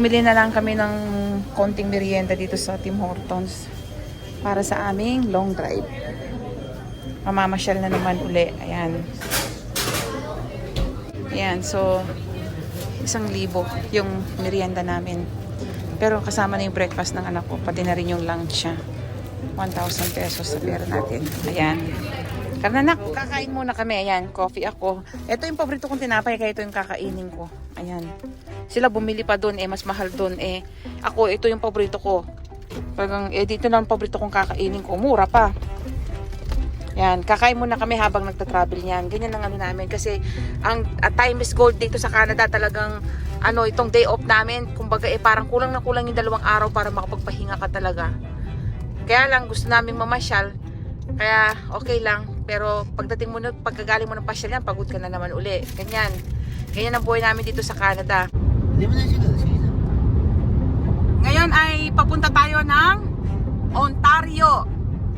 Bumili na lang kami ng konting merienda dito sa Tim Hortons para sa aming long drive. Mamamasyal na naman uli. Ayan. Ayan, so isang libo yung merienda namin. Pero kasama na yung breakfast ng anak ko, pati na rin yung lunch niya. 1,000 pesos sa pera natin. Ayan. Karna nak, kakain muna kami. Ayan, coffee ako. Ito yung paborito kong tinapay, kaya ito yung kakainin ko. Ayan. Sila bumili pa doon, eh, mas mahal doon. Eh, ako, ito yung paborito ko. Parang, eh, dito lang ang paborito kong kakainin ko. Mura pa. Yan, kakain muna kami habang nagta-travel yan. Ganyan ang ano namin. Kasi, ang uh, time is gold dito sa Canada talagang, ano, itong day off namin, kumbaga, eh, parang kulang na kulang yung dalawang araw para makapagpahinga ka talaga. Kaya lang, gusto namin mamasyal. Kaya, okay lang. Pero, pagdating mo na, pagkagaling mo ng pasyal yan, pagod ka na naman uli. Ganyan. Ganyan ang buhay namin dito sa Canada. Hindi mo na siya sige na. Ngayon ay papunta tayo ng Ontario,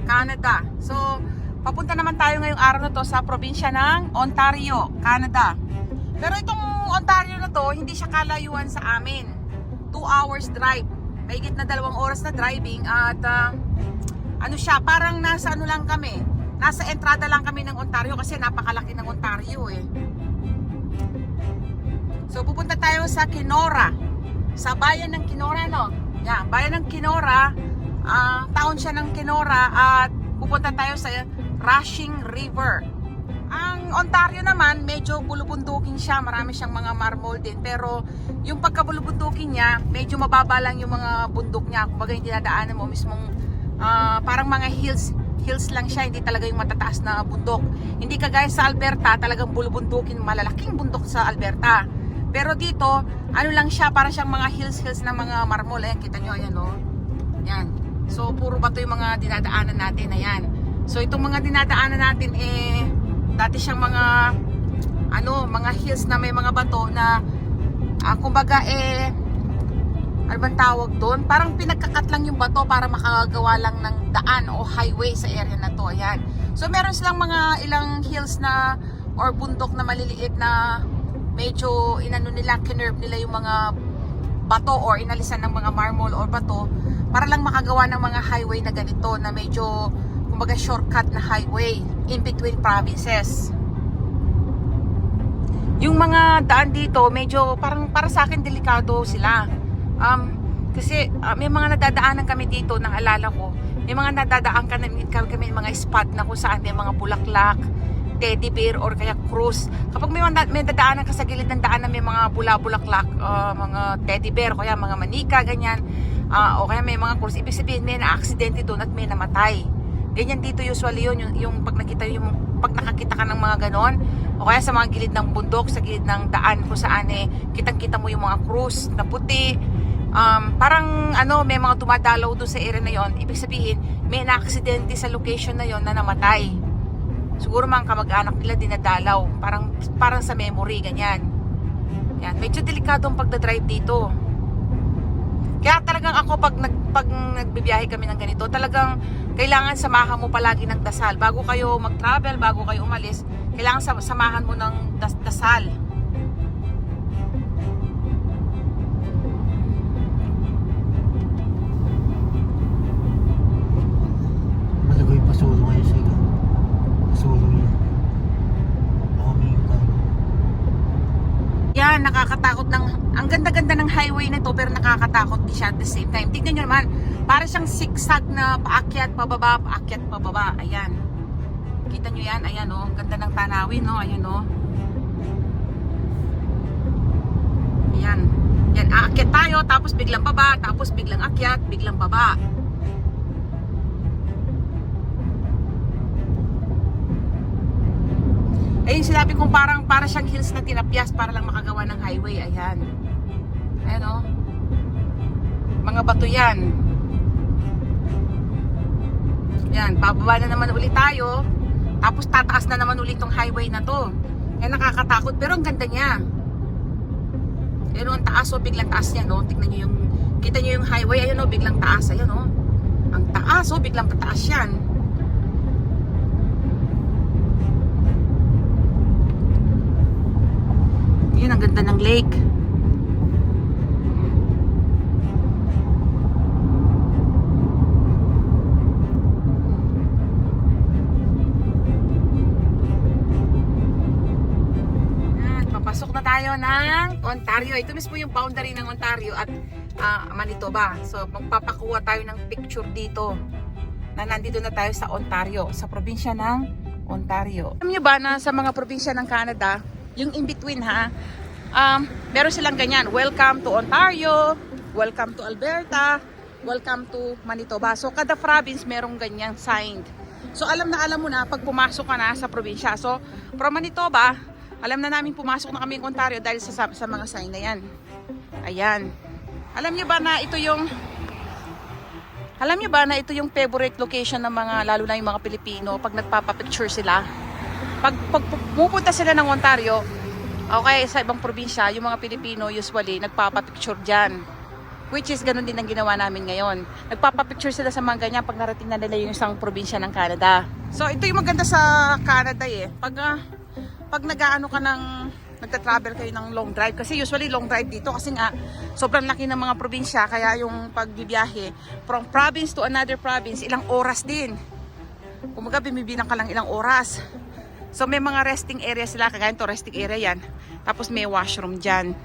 Canada. So, papunta naman tayo ngayong araw na to sa probinsya ng Ontario, Canada. Pero itong Ontario na to, hindi siya kalayuan sa amin. 2 hours drive. Mahigit na dalawang oras na driving at ah, ano siya, parang nasa ano lang kami. Nasa entrada lang kami ng Ontario kasi napakalaki ng Ontario eh. So pupunta tayo sa Kenora. Sa bayan ng Kenora, no? Yan, bayan ng Kenora. ah town siya ng Kenora at pupunta tayo sa Rushing River. Ang Ontario naman, medyo bulubundukin siya. Marami siyang mga marmol din. Pero yung pagkabulubundukin niya, medyo mababa lang yung mga bundok niya. Kumbaga hindi nadaanan mo mismong ah, parang mga hills hills lang siya, hindi talaga yung matataas na bundok. Hindi kagaya sa Alberta, talagang bulubundukin, malalaking bundok sa Alberta. Pero dito, ano lang siya, para siyang mga hills-hills na mga marmol. Ayan, kita nyo, ayan o. Yan. So, puro bato yung mga dinadaanan natin. Ayan. So, itong mga dinadaanan natin, eh, dati siyang mga, ano, mga hills na may mga bato na, ah, kumbaga, eh, ano bang tawag doon? Parang pinagkakat lang yung bato para makagawa lang ng daan o highway sa area na to. Ayan. So, meron silang mga ilang hills na or bundok na maliliit na medyo inano nila, kinerve nila yung mga bato or inalisan ng mga marmol or bato para lang makagawa ng mga highway na ganito na medyo kumbaga shortcut na highway in between provinces. Yung mga daan dito medyo parang para sa akin delikado sila. Um, kasi ah, may mga nadadaanan kami dito ng alala ko. May mga nadadaan ka kami, kami mga spot na kung saan may mga bulaklak, teddy bear or kaya cruise. Kapag may, may dadaanan ka sa gilid ng daan na may mga bula-bulaklak, ah, mga teddy bear, kaya mga manika, ganyan, ah, o kaya may mga cruise, ibig sabihin may na-aksidente doon at may namatay. Ganyan dito usually yun, yung, yung pag nakita yung pag nakakita ka ng mga ganon, o kaya sa mga gilid ng bundok, sa gilid ng daan kung saan eh, kitang-kita mo yung mga cruise na puti, um, parang ano, may mga dumadalaw doon sa area na yon. Ibig sabihin, may na-aksidente sa location na yon na namatay siguro mga kamag-anak nila dinadalaw. Parang, parang sa memory, ganyan. Yan. Medyo delikado ang pagdadrive dito. Kaya talagang ako pag, nag, pag nagbibiyahe kami ng ganito, talagang kailangan samahan mo palagi ng dasal. Bago kayo mag-travel, bago kayo umalis, kailangan sam- samahan mo ng das- dasal. Nakakatakot ng, ang ganda-ganda ng highway na to pero nakakatakot din siya at the same time. Tignan nyo naman, para siyang zigzag na paakyat, pababa, paakyat, pababa. Ayan. Kita nyo yan, ayan. Oh. Ang ganda ng tanawin, no? Ayan o. Oh. Ayan. Yan, aakyat tayo, tapos biglang baba, tapos biglang akyat, biglang baba. Ayun sinabi kong parang para siyang hills na tinapyas para lang makagawa ng highway. Ayan. Ayan o. Mga bato yan. Yan, bababa na naman ulit tayo. Tapos tataas na naman ulit tong highway na to. Yan nakakatakot pero ang ganda niya. Ayun o, ang taas o, biglang taas niya no. Tignan niyo yung, kita niyo yung highway. Ayun o, biglang taas. Ayun o. Ang taas o, biglang pataas yan. Ang ganda ng lake. Pasok na tayo ng Ontario. Ito mismo yung boundary ng Ontario at uh, Manitoba. So, magpapakuha tayo ng picture dito na nandito na tayo sa Ontario, sa probinsya ng Ontario. Alam nyo ba na sa mga probinsya ng Canada, yung in-between ha, um, meron silang ganyan, welcome to Ontario, welcome to Alberta, welcome to Manitoba. So, kada province merong ganyang signed. So, alam na alam mo na pag pumasok ka na sa probinsya. So, from Manitoba, alam na namin pumasok na kami ng Ontario dahil sa, sa, sa mga sign na yan. Ayan. Alam niyo ba na ito yung alam niyo ba na ito yung favorite location ng mga lalo na yung mga Pilipino pag nagpapa-picture sila? Pag, pag pupunta sila ng Ontario, okay, sa ibang probinsya, yung mga Pilipino usually nagpapa-picture diyan. Which is ganun din ang ginawa namin ngayon. Nagpapa-picture sila sa mga ganyan pag narating na nila yung isang probinsya ng Canada. So ito yung maganda sa Canada eh. Pag ah, pag nag-aano ka ng nagta-travel kayo ng long drive kasi usually long drive dito kasi nga sobrang laki ng mga probinsya kaya yung pagbibiyahe from province to another province ilang oras din kumaga bimibilang ka lang ilang oras so may mga resting area sila kagaya to resting area yan tapos may washroom dyan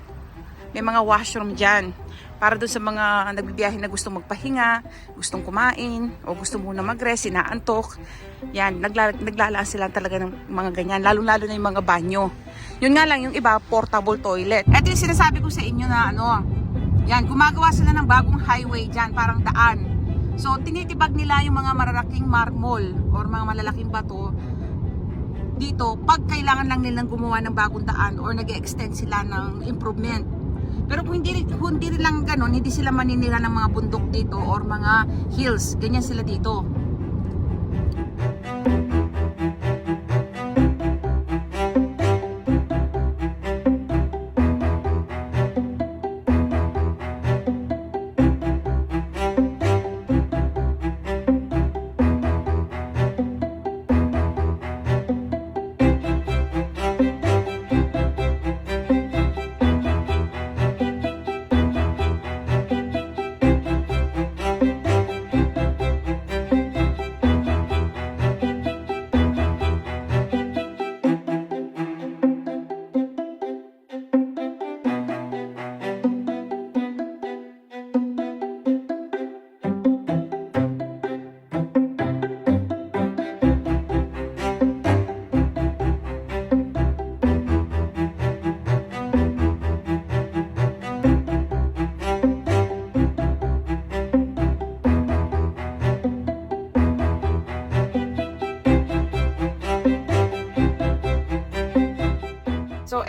may mga washroom dyan para doon sa mga nagbibiyahe na gustong magpahinga, gustong kumain, o gusto muna mag-rest, sinaantok. Yan, nagla naglalaan sila talaga ng mga ganyan, lalo-lalo na yung mga banyo. Yun nga lang, yung iba, portable toilet. Ito yung sinasabi ko sa inyo na ano, yan, gumagawa sila ng bagong highway dyan, parang daan. So, tinitibag nila yung mga mararaking marmol or mga malalaking bato dito pag kailangan lang nilang gumawa ng bagong daan or nag extend sila ng improvement. Pero kung hindi, kung hindi lang ganun, hindi sila maninira ng mga bundok dito or mga hills. Ganyan sila dito.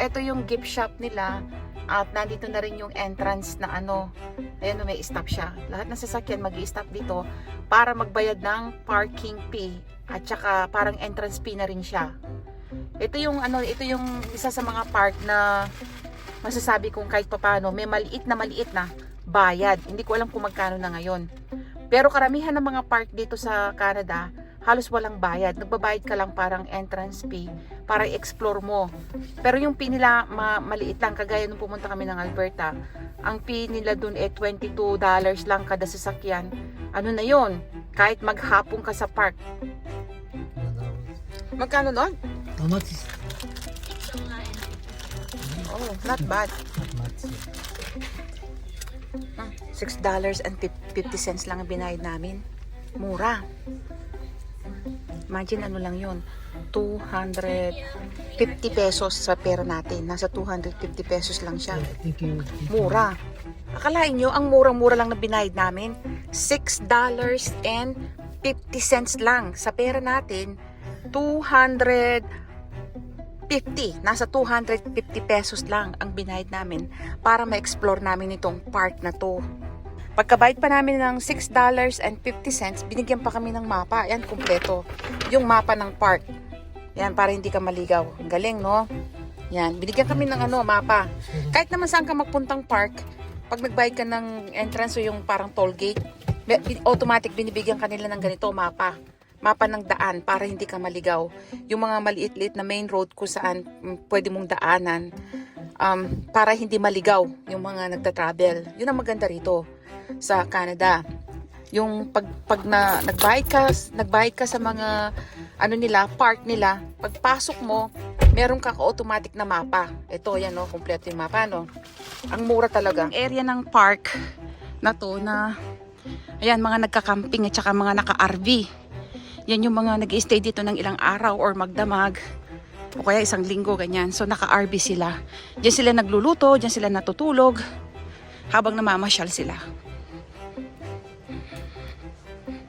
Eto yung gift shop nila. At nandito na rin yung entrance na ano. Ayan, may stop siya. Lahat ng sasakyan mag stop dito para magbayad ng parking fee. At saka parang entrance fee na rin siya. Ito yung ano, ito yung isa sa mga park na masasabi kong kahit papano, may maliit na maliit na bayad. Hindi ko alam kung magkano na ngayon. Pero karamihan ng mga park dito sa Canada, halos walang bayad. Nagbabayad ka lang parang entrance fee para i-explore mo. Pero yung fee nila ma- maliit lang. Kagaya nung pumunta kami ng Alberta, ang fee nila dun eh $22 lang kada sasakyan. Ano na yon Kahit maghapon ka sa park. Magkano nun? How much is Oh, not bad. not much? Ah, $6 and 50 cents lang ang binayad namin. Mura. Imagine ano lang yun. 250 pesos sa pera natin. Nasa 250 pesos lang siya. Mura. Akalain nyo, ang murang-mura lang na binayad namin, $6 and 50 cents lang. Sa pera natin, 250. Nasa 250 pesos lang ang binayad namin para ma-explore namin itong park na to. Pagkabayad pa namin ng $6 and 50 cents, binigyan pa kami ng mapa. Yan, kumpleto. Yung mapa ng park. Yan, para hindi ka maligaw. Ang galing, no? Yan, binigyan kami ng ano, mapa. Kahit naman saan ka magpuntang park, pag nagbayad ka ng entrance o yung parang toll gate, automatic binibigyan kanila ng ganito, mapa. Mapa ng daan para hindi ka maligaw. Yung mga maliit-liit na main road kung saan mm, pwede mong daanan um, para hindi maligaw yung mga nagta-travel. Yun ang maganda rito sa Canada. Yung pag, pag na, nagbayad ka, nagbayad ka sa mga ano nila, park nila, pagpasok mo, meron kang automatic na mapa. Ito, yan no, kompleto yung mapa, no. Ang mura talaga. Area ng park na to na, ayan, mga nagka-camping at saka mga naka-RV. Yan yung mga nag stay dito ng ilang araw or magdamag. O kaya isang linggo, ganyan. So, naka-RV sila. Diyan sila nagluluto, diyan sila natutulog. Habang namamasyal sila.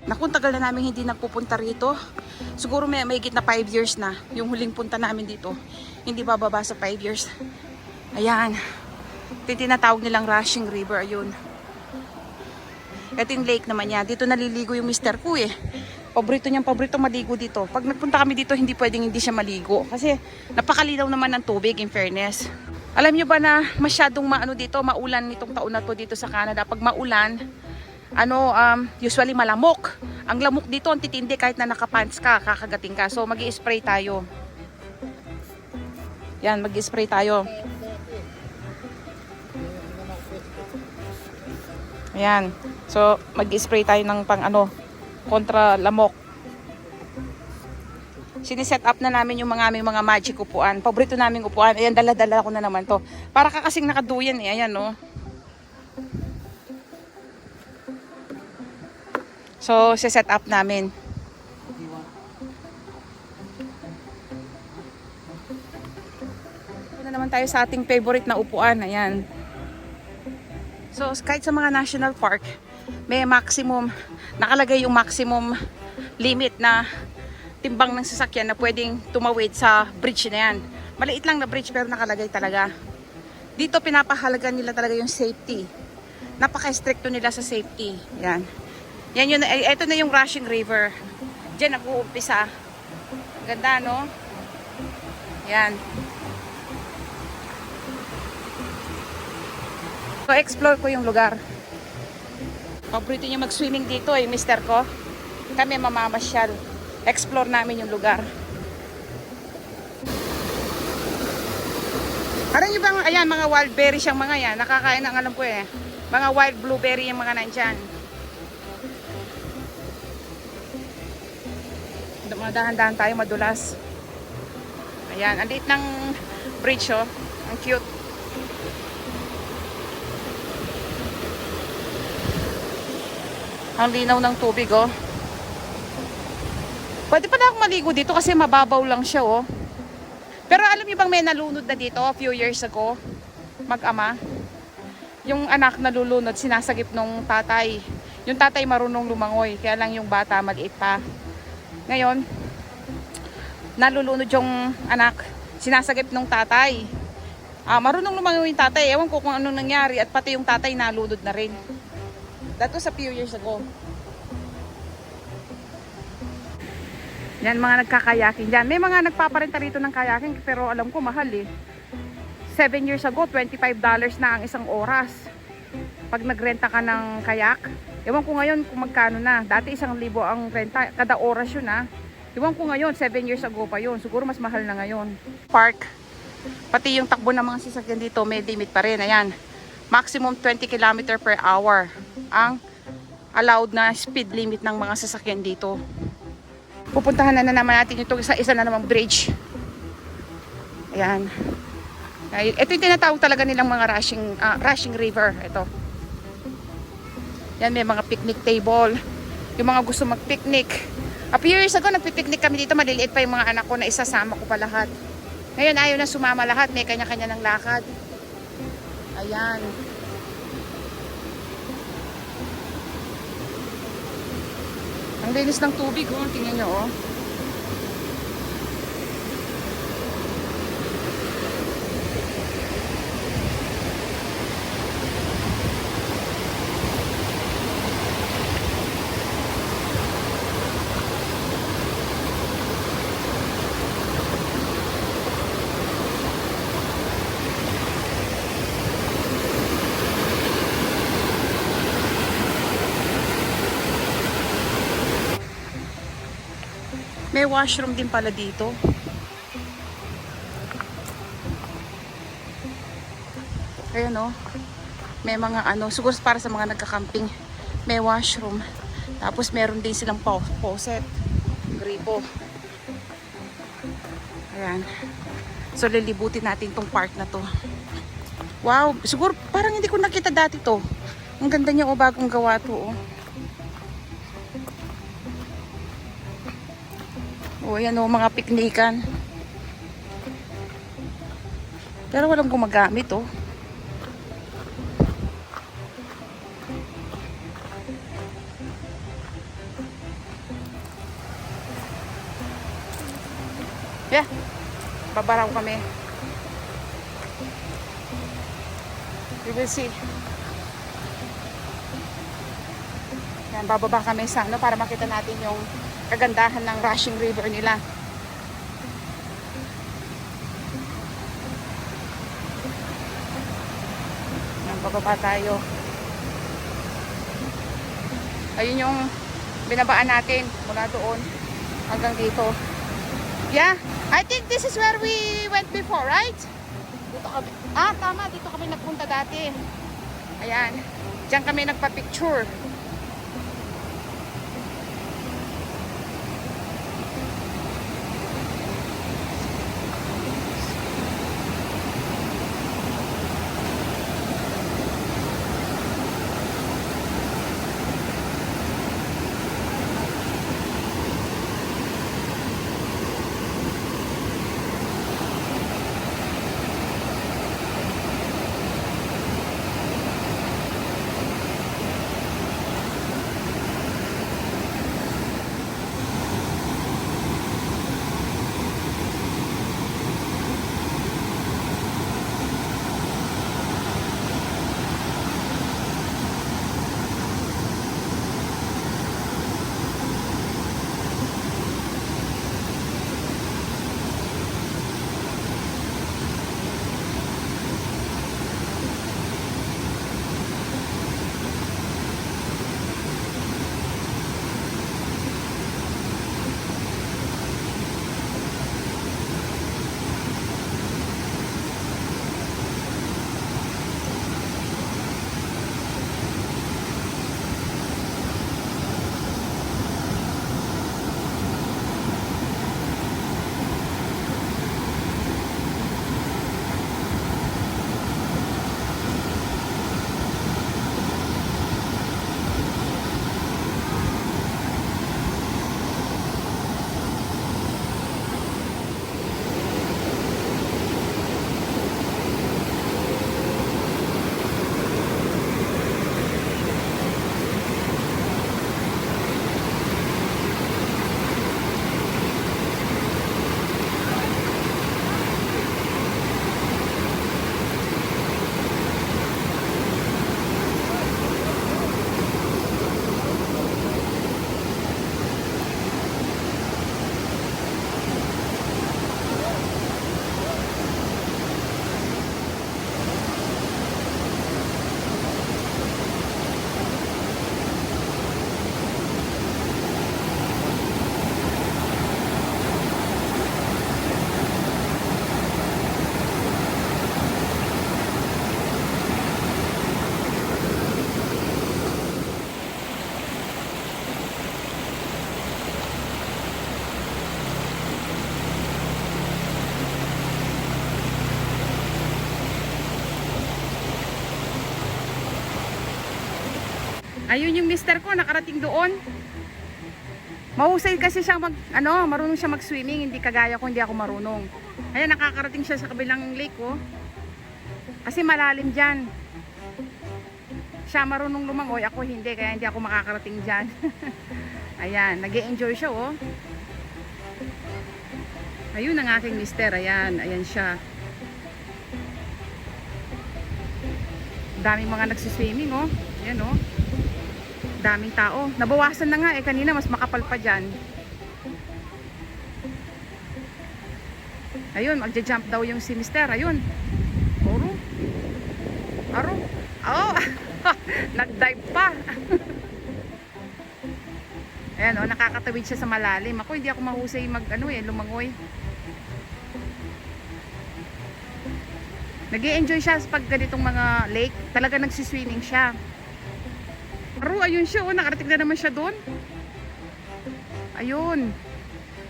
Naku, tagal na namin hindi nagpupunta rito. Siguro may may na 5 years na. Yung huling punta namin dito. Hindi bababa sa 5 years. Ayan. Ito yung tinatawag nilang Rushing River. Ayun. Ito yung lake naman niya. Dito naliligo yung mister ko eh. Paborito niyang paborito maligo dito. Pag nagpunta kami dito, hindi pwedeng hindi siya maligo. Kasi napakalinaw naman ng tubig in fairness. Alam niyo ba na masyadong maano dito, maulan nitong taon na to dito sa Canada. Pag maulan, ano, um, usually malamok. Ang lamok dito, ang titindi kahit na nakapants ka, kakagating ka. So, mag spray tayo. Yan, mag spray tayo. Ayan. So, mag spray tayo ng pang ano, kontra lamok. Siniset up na namin yung mga aming mga magic upuan. Paborito naming upuan. Ayan, dala-dala ko na naman to. Para ka kasing nakaduyan eh. Ayan, no. So, set up namin. Ito na naman tayo sa ating favorite na upuan. Ayan. So, kahit sa mga national park, may maximum, nakalagay yung maximum limit na timbang ng sasakyan na pwedeng tumawid sa bridge na yan. Maliit lang na bridge pero nakalagay talaga. Dito pinapahalagan nila talaga yung safety. Napaka-stricto nila sa safety. Yan. Yan yun, eh, ito na yung Rushing River. Diyan nag-uumpisa. Ganda, no? Yan. So, explore ko yung lugar. Paborito niya mag-swimming dito eh, mister ko. Kami mamamasyal. Explore namin yung lugar. Alam niyo bang, ayan, mga wild berry siyang mga yan. Nakakain ang alam ko eh. Mga wild blueberry yung mga nandyan. Mga dahan-dahan tayo madulas. Ayan, ang liit ng bridge oh. Ang cute. Ang linaw ng tubig oh. Pwede pa na akong maligo dito kasi mababaw lang siya oh. Pero alam niyo bang may nalunod na dito a few years ago? Mag-ama. Yung anak nalulunod, sinasagip nung tatay. Yung tatay marunong lumangoy, kaya lang yung bata maliit pa. Ngayon, nalulunod yung anak, sinasagip nung tatay. Ah, marunong lumangoy yung tatay. Ewan ko kung anong nangyari at pati yung tatay nalunod na rin. That was a few years ago. Yan, mga nagkakayaking dyan. May mga nagpaparenta rito ng kayaking pero alam ko mahal eh. 7 years ago, $25 na ang isang oras. Pag nagrenta ka ng kayak, ewan ko ngayon kung magkano na. Dati isang libo ang renta, kada oras yun ah. Ewan ko ngayon, 7 years ago pa yun. Siguro mas mahal na ngayon. Park. Pati yung takbo ng mga sasakyan dito, may limit pa rin. Ayan. Maximum 20 km per hour ang allowed na speed limit ng mga sasakyan dito pupuntahan na, na naman natin itong isa, isa na namang bridge. Ayan. Ay, ito yung tinatawag talaga nilang mga rushing, ah, rushing river. Ito. Yan, may mga picnic table. Yung mga gusto mag-picnic. A few years ago, nagpipiknik kami dito. Maliliit pa yung mga anak ko na isasama ko pa lahat. Ngayon, ayaw na sumama lahat. May kanya-kanya ng lakad. Ayan. Ang linis ng tubig, oh. Tingnan nyo, oh. Washroom din pala dito. Ayan o. May mga ano, siguro para sa mga nagka-camping. May washroom. Tapos meron din silang faucet. Gripo. Ayan. So lilibutin natin tong park na to. Wow, siguro parang hindi ko nakita dati to. Ang ganda niya o bagong gawa to oh. O yan o mga piknikan. Pero walang gumagamit oh. Yeah. Babaraw kami. We will see. Yan, bababa kami sa ano para makita natin yung kagandahan ng rushing river nila. Yan, bababa tayo. Ayun yung binabaan natin mula doon hanggang dito. Yeah, I think this is where we went before, right? Dito kami. Ah, tama. Dito kami nagpunta dati. Ayan. Diyan kami nagpa-picture. Ayun yung mister ko, nakarating doon. Mahusay kasi siya mag, ano, marunong siya mag-swimming, hindi kagaya ko, hindi ako marunong. Ayan, nakakarating siya sa kabilang lake, oh. Kasi malalim dyan. Siya marunong lumangoy, ako hindi, kaya hindi ako makakarating dyan. Ayan, nag enjoy siya, oh. Ayun ang aking mister, ayan, ayan siya. Daming mga nagsiswimming, oh. Ayan, oh daming tao. Nabawasan na nga eh. Kanina mas makapal pa dyan. Ayun, magja-jump daw yung si Mister. Ayun. Oro. Aro. Oh. Nag-dive pa. Ayan oh, nakakatawid siya sa malalim. Ako hindi ako mahusay mag ano eh, lumangoy. nag enjoy siya pag ganitong mga lake. Talaga nagsiswimming siya ayun siya. Oh, nakarating na naman siya doon. Ayun.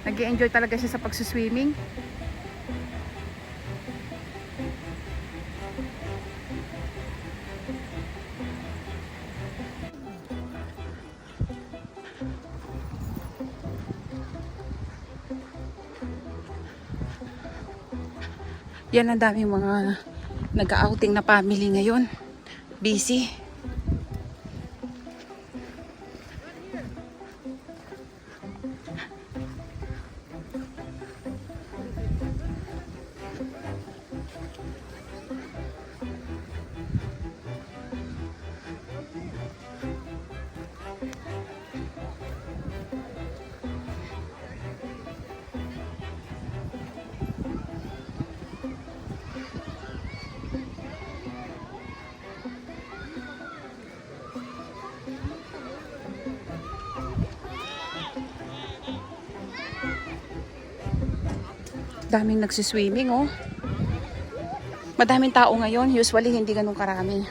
nag enjoy talaga siya sa pagsuswimming. Yan ang daming mga nag-outing na family ngayon. Busy. Daming nagsiswimming, oh. Madaming tao ngayon. Usually, hindi ganun karami.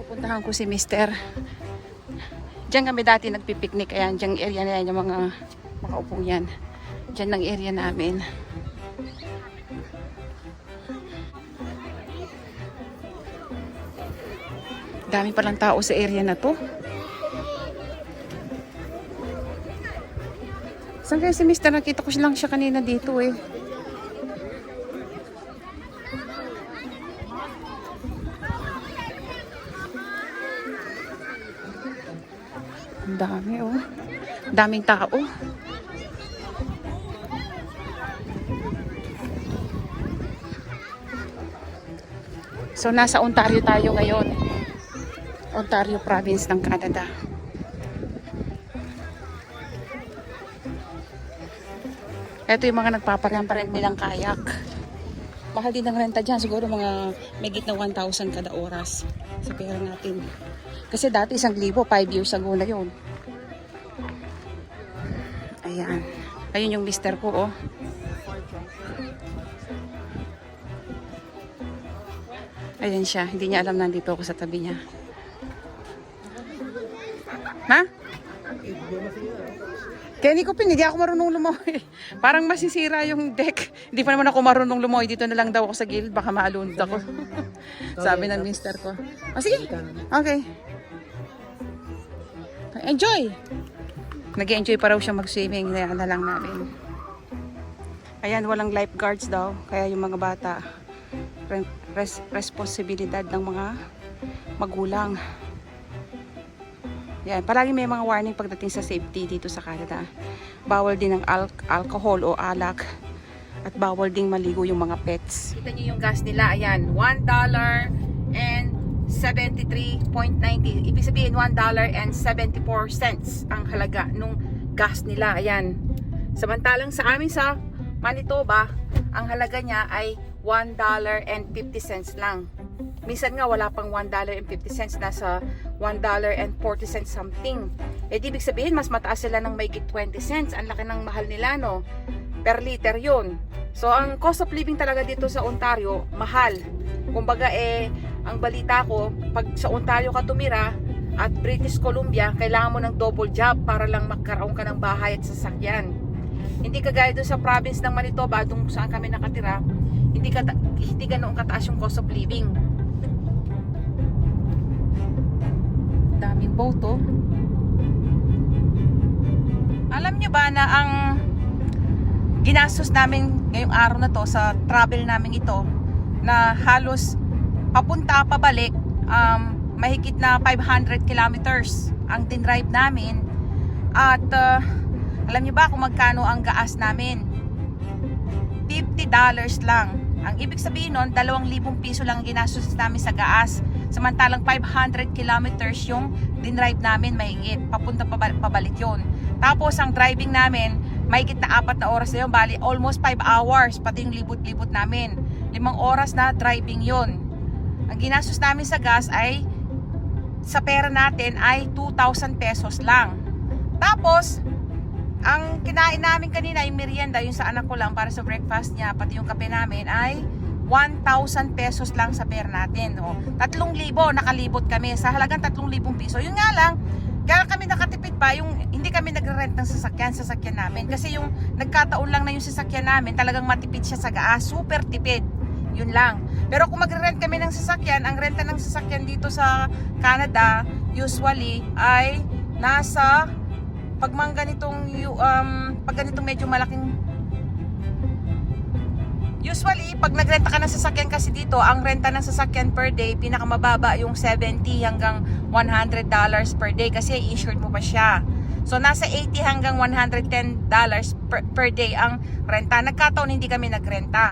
Pupuntahan ko si Mister. Diyan kami dati nagpipiknik. Ayan, diyan area na yan, yung mga makaupong yan. Diyan lang area namin. Dami palang tao sa area na to. Saan kaya si Mister? Nakita ko lang siya kanina dito eh. Ang dami oh. Daming tao. So nasa Ontario tayo ngayon. Ontario province ng Canada. Ito yung mga nagpaparent nilang kayak. Mahal din ang renta dyan. Siguro mga may na 1,000 kada oras sa pera natin. Kasi dati isang libo, 5 years ago na yun. Ayan. Ayun yung mister ko, oh. Ayan siya. Hindi niya alam nandito ako sa tabi niya. Ha? Kaya hindi ko pin, hindi ako marunong lumoy. Parang masisira yung deck. Hindi pa naman ako marunong lumoy. Dito na lang daw ako sa gilid. Baka maalunod ako. Sabi ng mister ko. O sige. Okay. Enjoy! Nag-enjoy pa raw siya mag-swimming. Kaya na lang namin. Ayan, walang lifeguards daw. Kaya yung mga bata, re- res- responsibilidad ng mga magulang. Yan, palagi may mga warning pagdating sa safety dito sa Canada. Bawal din ang al- alcohol o alak at bawal ding maligo yung mga pets. Kita niyo yung gas nila, ayan, $1 and 73.90. Ibig sabihin $1 and 74 cents ang halaga nung gas nila, ayan. Samantalang sa amin sa Manitoba, ang halaga niya ay $1 and 50 cents lang. Minsan nga wala pang $1.50 nasa $1.40 something. Eh di ibig sabihin mas mataas sila ng may 20 cents. Ang laki ng mahal nila no. Per liter 'yon. So ang cost of living talaga dito sa Ontario mahal. Kumbaga eh ang balita ko pag sa Ontario ka tumira at British Columbia, kailangan mo ng double job para lang magkaroon ka ng bahay at sasakyan. Hindi kagaya doon sa province ng Manitoba, doon saan kami nakatira, hindi ka hindi ganoon kataas yung cost of living. Daming boto. Alam nyo ba na ang ginastos namin ngayong araw na to sa travel namin ito na halos papunta pabalik um, mahigit na 500 kilometers ang dinrive namin. At uh, alam nyo ba kung magkano ang gaas namin? $50 lang. Ang ibig sabihin nun 2,000 piso lang ang ginastos namin sa gaas Samantalang 500 kilometers yung dinrive namin mahigit. Papunta pabalik, yun. Tapos ang driving namin, mahigit na apat na oras na yun. Bali, almost 5 hours. Pati yung libot-libot namin. Limang oras na driving yun. Ang ginastos namin sa gas ay sa pera natin ay 2,000 pesos lang. Tapos, ang kinain namin kanina, yung merienda, yung sa anak ko lang para sa breakfast niya, pati yung kape namin ay 1,000 pesos lang sa pera natin. O, 3,000 nakalibot kami sa halagang 3,000 piso. Yun nga lang, kaya kami nakatipid pa, yung hindi kami nagre-rent ng sasakyan, sasakyan namin. Kasi yung nagkataon lang na yung sasakyan namin, talagang matipid siya sa gaas, super tipid. Yun lang. Pero kung magre-rent kami ng sasakyan, ang renta ng sasakyan dito sa Canada, usually, ay nasa Pag mga ganitong, um, pag ganitong medyo malaking Usually, pag nagrenta ka ng sasakyan kasi dito, ang renta ng sasakyan per day, pinakamababa yung 70 hanggang 100 dollars per day kasi insured mo pa siya. So, nasa 80 hanggang 110 dollars per, per day ang renta. Nagkataon hindi kami nagrenta.